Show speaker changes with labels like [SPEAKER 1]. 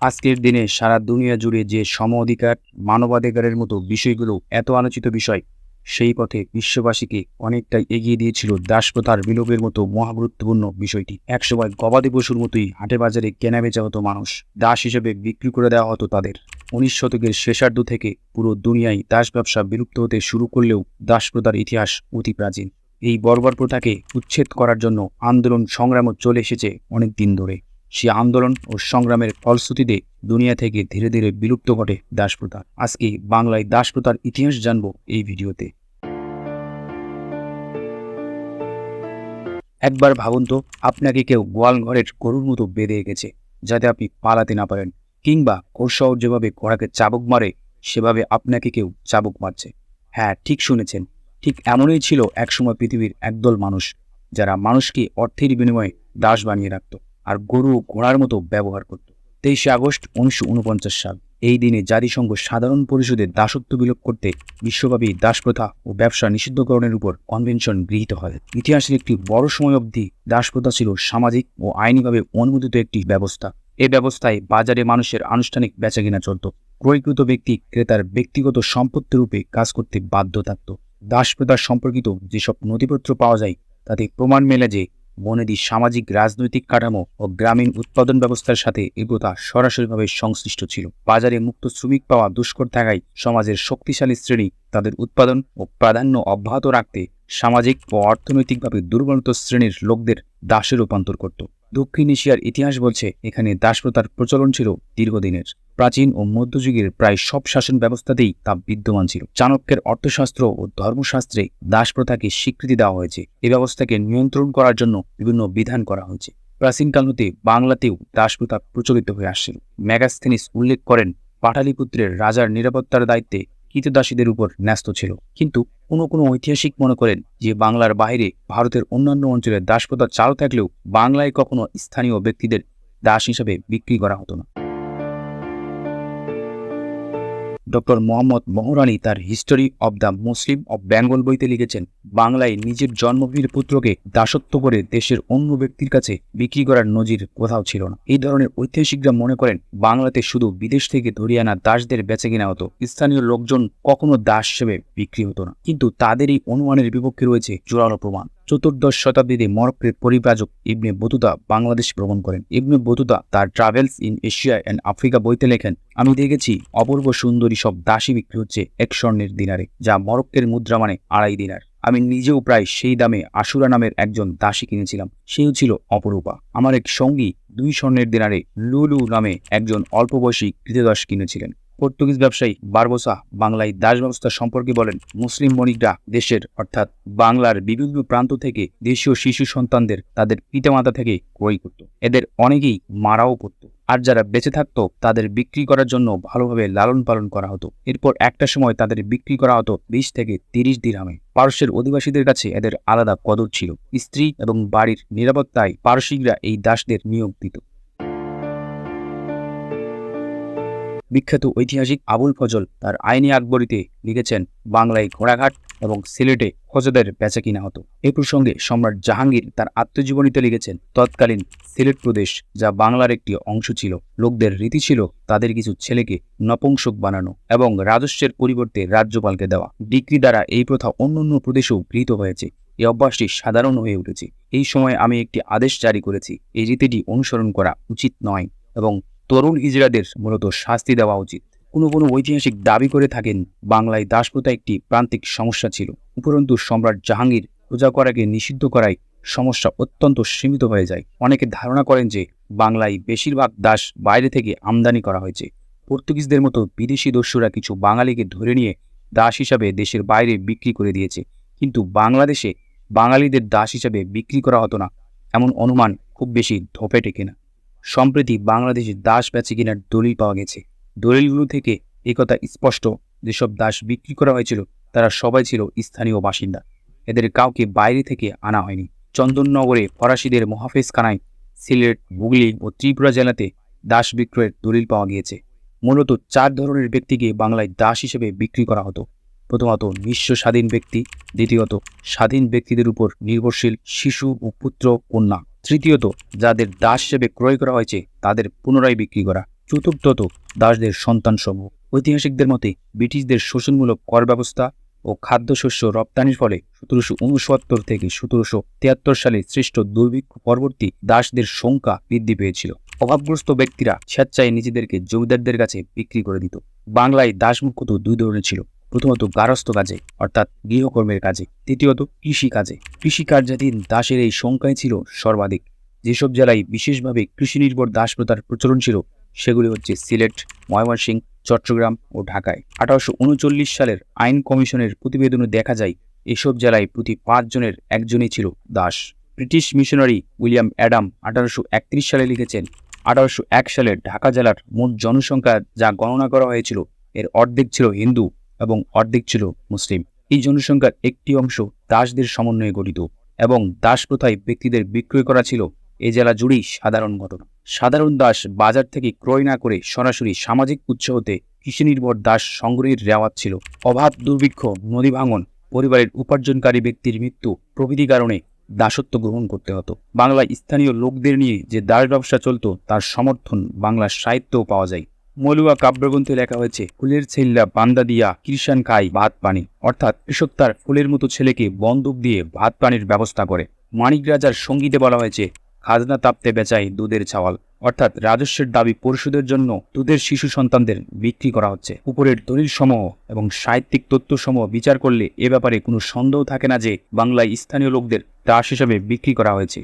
[SPEAKER 1] আজকের দিনে সারা দুনিয়া জুড়ে যে সম অধিকার, মানবাধিকারের মতো বিষয়গুলো এত আলোচিত বিষয়, সেই পথে বিশ্ববাসীকে অনেকটাই এগিয়ে দিয়েছিল দাসপ্রথার বিলোপের মতো মহাগুরুত্বপূর্ণ বিষয়টি। একসময় গবাদি পশুর মতোই হাটে বাজারে কেনা বেচা হতো মানুষ। দাস হিসেবে বিক্রি করে দেওয়া হতো তাদের। উনিশ শতকের শেষার্ধ থেকে পুরো দুনিয়ায় দাস ব্যবসা বিলুপ্ত হতে শুরু করলেও দাসপ্রথার ইতিহাস অতি প্রাচীন। এই বর্বর প্রথাকে উচ্ছেদ করার জন্য আন্দোলন, সংগ্রামও চলে এসেছে অনেক দিন ধরে। সে আন্দোলন ও সংগ্রামের ফলশ্রুতিতে দুনিয়া থেকে ধীরে ধীরে বিলুপ্ত ঘটে দাসপ্রথা। আজকে বাংলায় দাসপ্রথার ইতিহাস জানব এই ভিডিওতে। একবার ভাবুন তো, আপনাকে কেউ গোয়াল ঘরের গরুর মতো বেঁধে গেছে যাতে আপনি পালাতে না পারেন, কিংবা কোরশহর যেভাবে ঘোড়াকে চাবুক মারে, সেভাবে আপনাকে কেউ চাবুক মারছে। হ্যাঁ ঠিক শুনেছেন। ঠিক এমনই ছিল একসময় পৃথিবীর একদল মানুষ, যারা মানুষকে অর্থের বিনিময়ে দাস বানিয়ে রাখত। আর গরু ঘোড়ার মতো ব্যবহার করত। তেইশে আগস্ট উনিশশো উনপঞ্চাশ সাল, এই দিনে জাতিসংঘ সাধারণ পরিষদে দাসত্ব বিলোপ করতে বিশ্বব্যাপী দাসপ্রথা ও ব্যবসা নিষিদ্ধকরণের উপর কনভেনশন গৃহীত হয়। ইতিহাসের একটি বড় সময় অবধি দাসপ্রথা ছিল সামাজিক ও আইনিভাবে অনুমোদিত একটি ব্যবস্থা। এ ব্যবস্থায় বাজারে মানুষের আনুষ্ঠানিক বেচাকেনা চলত। ক্রয়কৃত ব্যক্তি ক্রেতার ব্যক্তিগত সম্পত্তি রূপে কাজ করতে বাধ্য থাকত। দাসপ্রথা সম্পর্কিত যেসব নথিপত্র পাওয়া যায়, তাতে প্রমাণ মেলে যে বনেদি সামাজিক, রাজনৈতিক কাঠামো ও গ্রামীণ উৎপাদন ব্যবস্থার সাথে এগোতা সরাসরিভাবে সংশ্লিষ্ট ছিল। বাজারে মুক্ত শ্রমিক পাওয়া দুষ্কর থাকায় সমাজের শক্তিশালী শ্রেণি তাদের উৎপাদন ও প্রাধান্য অব্যাহত রাখতে সামাজিক ও অর্থনৈতিকভাবে দুর্বলত শ্রেণির লোকদের দাসে রূপান্তর করত। দক্ষিণ এশিয়ার ইতিহাস বলছে, এখানে দাসপ্রথার প্রচলন ছিল দীর্ঘদিনের। প্রাচীন ও মধ্যযুগের প্রায় সব শাসন ব্যবস্থাতেই তা বিদ্যমান ছিল। চাণক্যের অর্থশাস্ত্র ও ধর্মশাস্ত্রে দাসপ্রথাকে স্বীকৃতি দেওয়া হয়েছে। এই ব্যবস্থাকে নিয়ন্ত্রণ করার জন্য বিভিন্ন বিধান করা হয়েছে। প্রাচীনকাল হতে বাংলাতেও দাসপ্রথা প্রচলিত হয়ে আসছিল। ম্যাগাস্থেনিস উল্লেখ করেন, পাটালিপুত্রের রাজার নিরাপত্তার দায়িত্বে কৃতদাসীদের উপর ন্যস্ত ছিল। কিন্তু কোনো কোনো ঐতিহাসিক মনে করেন যে বাংলার বাইরে ভারতের অন্যান্য অঞ্চলে দাসপ্রথা চালু থাকলেও বাংলায় কখনো স্থানীয় ব্যক্তিদের দাস হিসাবে বিক্রি করা হতো না। ডক্টর মোহাম্মদ মোহরানি তার history of the Muslim of Bengal বইতে লিখেছেন, বাংলায় নিজের জন্মভূমির পুত্রকে দাসত্ব করে দেশের অন্য ব্যক্তির কাছে বিক্রি করার নজির কোথাও ছিল না। এই ধরনের ঐতিহাসিকরা মনে করেন, বাংলাতে শুধু বিদেশ থেকে ধরিয়ে আনা দাসদের বেচে কেনা হতো, স্থানীয় লোকজন কখনো দাস হিসেবে বিক্রি হতো না। কিন্তু তাদের এই অনুমানের বিপক্ষে রয়েছে জোরালো প্রমাণ। চতুর্দশ শতাব্দীতে মরক্কের পরিব্রাজক ইবনে বতুতা বাংলাদেশ ভ্রমণ করেন। ইবনে বতুতা তার travels in Asia and Africa বইতে লেখেন, আমি দেখেছি অপূর্ব সুন্দরী সব দাসী বিক্রি হচ্ছে এক স্বর্ণের দিনারে, যা মরক্কের মুদ্রা মানে আড়াই দিনার। আমি নিজেও প্রায় সেই দামে আশুরা নামের একজন দাসী কিনেছিলাম, সেও ছিল অপরূপা। আমার এক সঙ্গী দুই স্বর্ণের দিনারে লুলু নামে একজন অল্প বয়সী কৃতদাস কিনেছিলেন। পর্তুগিজ ব্যবসায়ী বারবোসা বাংলায় দাস ব্যবস্থা সম্পর্কে বলেন, মুসলিম বণিকরা দেশের, অর্থাৎ বাংলার বিভিন্ন প্রান্ত থেকে দেশীয় শিশু সন্তানদের তাদের পিতামাতা থেকে ক্রয় করত। এদের অনেকেই মারাও পড়ত। আর যারা বেঁচে থাকতো, তাদের বিক্রি করার জন্য ভালোভাবে লালন পালন করা হতো। এরপর একটা সময় তাদের বিক্রি করা হতো বিশ থেকে তিরিশ দিরহামে পারস্যের অধিবাসীদের কাছে এদের আলাদা কদর ছিল। স্ত্রী এবং বাড়ির নিরাপত্তায় পারসিকরা এই দাসদের নিয়োগ দিত। বিখ্যাত ঐতিহাসিক আবুল ফজল তার আইনি আকবরীতে লিখেছেন, বাংলায় ঘোড়াঘাট এবং সিলেটে খোঁজাদের বেচা কিনা হতো। এই প্রসঙ্গে সম্রাট জাহাঙ্গীর তার আত্মজীবনীতে লিখেছেন, তৎকালীন সিলেট প্রদেশ যা বাংলার একটি অংশ ছিল, লোকদের রীতি ছিল তাদের কিছু ছেলেকে নপুংসক বানানো এবং রাজস্বের পরিবর্তে রাজ্যপালকে দেওয়া। ডিগ্রি দ্বারা এই প্রথা অন্যান্য প্রদেশেও গৃহীত হয়েছে। এই অভ্যাসটি সাধারণ হয়ে উঠেছে। এই সময় আমি একটি আদেশ জারি করেছি। এই রীতিটি অনুসরণ করা উচিত নয় এবং তরুণ হিজড়াদের মূলত শাস্তি দেওয়া উচিত। কোনো কোনো ঐতিহাসিক দাবি করে থাকেন, বাংলায় দাসপ্রথা একটি প্রান্তিক সমস্যা ছিল। উপরন্তু সম্রাট জাহাঙ্গীর পূজা করাকে নিষিদ্ধ করায় সমস্যা অত্যন্ত সীমিত হয়ে যায়। অনেকে ধারণা করেন যে বাংলায় বেশিরভাগ দাস বাইরে থেকে আমদানি করা হয়েছে। পর্তুগিজদের মতো বিদেশি দস্যুরা কিছু বাঙালিকে ধরে নিয়ে দাস হিসাবে দেশের বাইরে বিক্রি করে দিয়েছে। কিন্তু বাংলাদেশে বাঙালিদের দাস হিসাবে বিক্রি করা হতো না। এমন অনুমান খুব বেশি ধোপে টেকে না সম্প্রতি বাংলাদেশে দাস বেচে কেনার দলিল পাওয়া গেছে। দলিলগুলো থেকে একথা স্পষ্ট, যেসব দাস বিক্রি করা হয়েছিল, তারা সবাই ছিল স্থানীয় বাসিন্দা। এদের কাউকে বাইরে থেকে আনা হয়নি। চন্দননগরে ফরাসিদের মহাফেজখানায় সিলেট, হুগলি ও ত্রিপুরা জেলাতে দাস বিক্রয়ের দলিল পাওয়া গিয়েছে। মূলত চার ধরনের ব্যক্তিকে বাংলায় দাস হিসেবে বিক্রি করা হতো। প্রথমত নিঃস্ব স্বাধীন ব্যক্তি, দ্বিতীয়ত স্বাধীন ব্যক্তিদের উপর নির্ভরশীল শিশু ও পুত্র কন্যা। তৃতীয়ত, যাদের দাস হিসেবে ক্রয় করা হয়েছে, তাদের পুনরায় বিক্রি করা। চতুর্থত, দাসদের সন্তানসমূহ। ঐতিহাসিকদের মতে, ব্রিটিশদের শোষণমূলক কর ব্যবস্থা ও খাদ্যশস্য রপ্তানির ফলে সতেরোশো উনসত্তর থেকে সতেরোশো তিয়াত্তর সালে সৃষ্ট দুর্ভিক্ষ পরবর্তী দাসদের সংখ্যা বৃদ্ধি পেয়েছিল। অভাবগ্রস্ত ব্যক্তিরা স্বেচ্ছায় নিজেদেরকে জমিদারদের কাছে বিক্রি করে দিত। বাংলায় দাস মুখ্যত দুই ধরনের ছিল। প্রথমত গারস্থ কাজে, অর্থাৎ গৃহকর্মের কাজে তৃতীয়ত কৃষি কাজে। কৃষিকার্যাধীন দাসের এই সংখ্যাই ছিল সর্বাধিক। যেসব জেলায় বিশেষভাবে কৃষি নির্ভর দাস প্রথার প্রচলন ছিল, সেগুলি হচ্ছে সিলেট, ময়মনসিংহ, চট্টগ্রাম ও ঢাকায়। আঠারোশো উনচল্লিশ সালের আইন কমিশনের প্রতিবেদনে দেখা যায়, এসব জেলায় প্রতি পাঁচজনের একজনই ছিল দাস। ব্রিটিশ মিশনারি উইলিয়াম অ্যাডাম আঠারোশো একত্রিশ সালে লিখেছেন, আঠারোশো এক সালে ঢাকা জেলার মোট জনসংখ্যা যা গণনা করা হয়েছিল, এর অর্ধেক ছিল হিন্দু। এবং অর্ধেক ছিল মুসলিম। এই জনসংখ্যার একটি অংশ দাসদের সমন্বয়ে গঠিত এবং দাস প্রথায় ব্যক্তিদের বিক্রয় করা ছিল এ জেলা জুড়েই সাধারণ ঘটনা। সাধারণ দাস বাজার থেকে ক্রয় না করে সরাসরি সামাজিক উৎস হতে কৃষিনির্ভর দাস সংগ্রহের রেওয়াজ ছিল। অভাব, দুর্ভিক্ষ, নদী ভাঙন, পরিবারের উপার্জনকারী ব্যক্তির মৃত্যু প্রভৃতি কারণে দাসত্ব গ্রহণ করতে হতো। বাংলায় স্থানীয় লোকদের নিয়ে যে দাস ব্যবসা চলত, তার সমর্থন বাংলার সাহিত্যেও পাওয়া যায়। মলুয়া কাব্যগ্রন্থে লেখা হয়েছে ফুলের ছেল্লা বান্দা দিয়া কৃষান খাই ভাত পানি। অর্থাৎ কৃষক তার ফুলের মতো ছেলেকে বন্দুক দিয়ে ভাত পানির ব্যবস্থা করে। মানিক রাজার সঙ্গীতে বলা হয়েছে, খাজনা তাপতে বেচাই দুধের চাওয়াল অর্থাৎ রাজস্বের দাবি পরিশোধের জন্য দুধের শিশু সন্তানদের বিক্রি করা হচ্ছে। উপরের দলিল সমূহ এবং সাহিত্যিক তথ্যসমূহ বিচার করলে এ ব্যাপারে কোনো সন্দেহ থাকে না যে বাংলায় স্থানীয় লোকদের দাস হিসাবে বিক্রি করা হয়েছে।